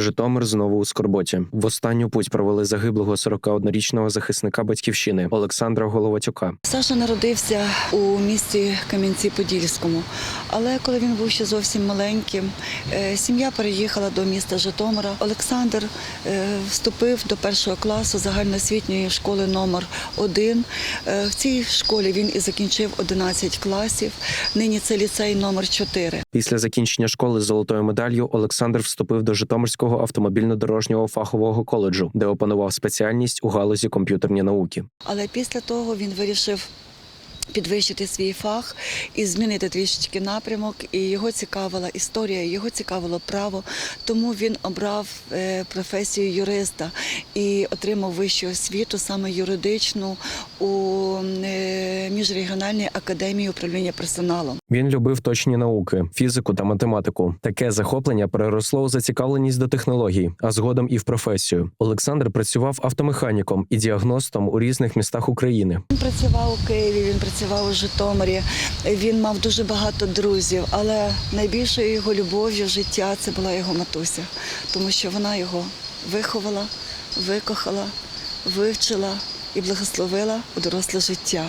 Житомир знову у скорботі. В останню путь провели загиблого 41-річного захисника батьківщини Олександра Головатюка. Саша народився у місті Кам'янці-Подільському, але коли він був ще зовсім маленьким, е, сім'я переїхала до міста Житомира. Олександр е, вступив до першого класу загальноосвітньої школи номер 1 В цій школі він і закінчив 11 класів. Нині це ліцей номер 4 Після закінчення школи з золотою медаллю Олександр вступив до Житомирського автомобільно-дорожнього фахового коледжу, де опанував спеціальність у галузі комп'ютерні науки. Але після того він вирішив підвищити свій фах і змінити трішечки напрямок. І його цікавила історія, його цікавило право. Тому він обрав е, професію юриста і отримав вищу освіту, саме юридичну, у е, міжрегіональній академії управління персоналом. Він любив точні науки, фізику та математику. Таке захоплення переросло у зацікавленість до технологій, а згодом і в професію. Олександр працював автомеханіком і діагностом у різних містах України. Він працював у Києві, він працював у Житомирі. Він мав дуже багато друзів, але найбільшою його любов'ю життя це була його матуся, тому що вона його виховала, викохала, вивчила і благословила у доросле життя.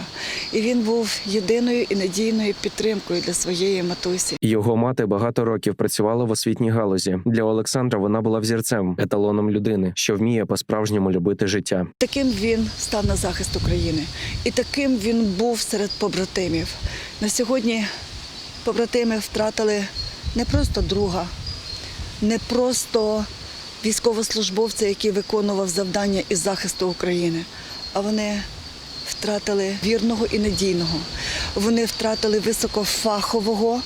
І він був єдиною і надійною підтримкою для своєї матусі. Його мати багато років працювала в освітній галузі. Для Олександра вона була взірцем, еталоном людини, що вміє по-справжньому любити життя. Таким він став на захист України, і таким він був серед побратимів. На сьогодні побратими втратили не просто друга, не просто військовослужбовця, який виконував завдання із захисту України, а вони втратили вірного і надійного. Вони втратили високофахового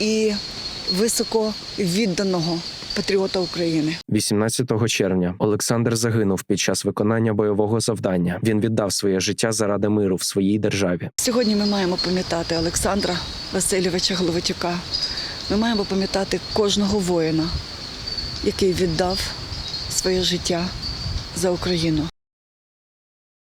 і високовідданого патріота України. 18 червня Олександр загинув під час виконання бойового завдання. Він віддав своє життя заради миру в своїй державі. Сьогодні ми маємо пам'ятати Олександра Васильовича Головатюка. Ми маємо пам'ятати кожного воїна, який віддав своє життя за Україну.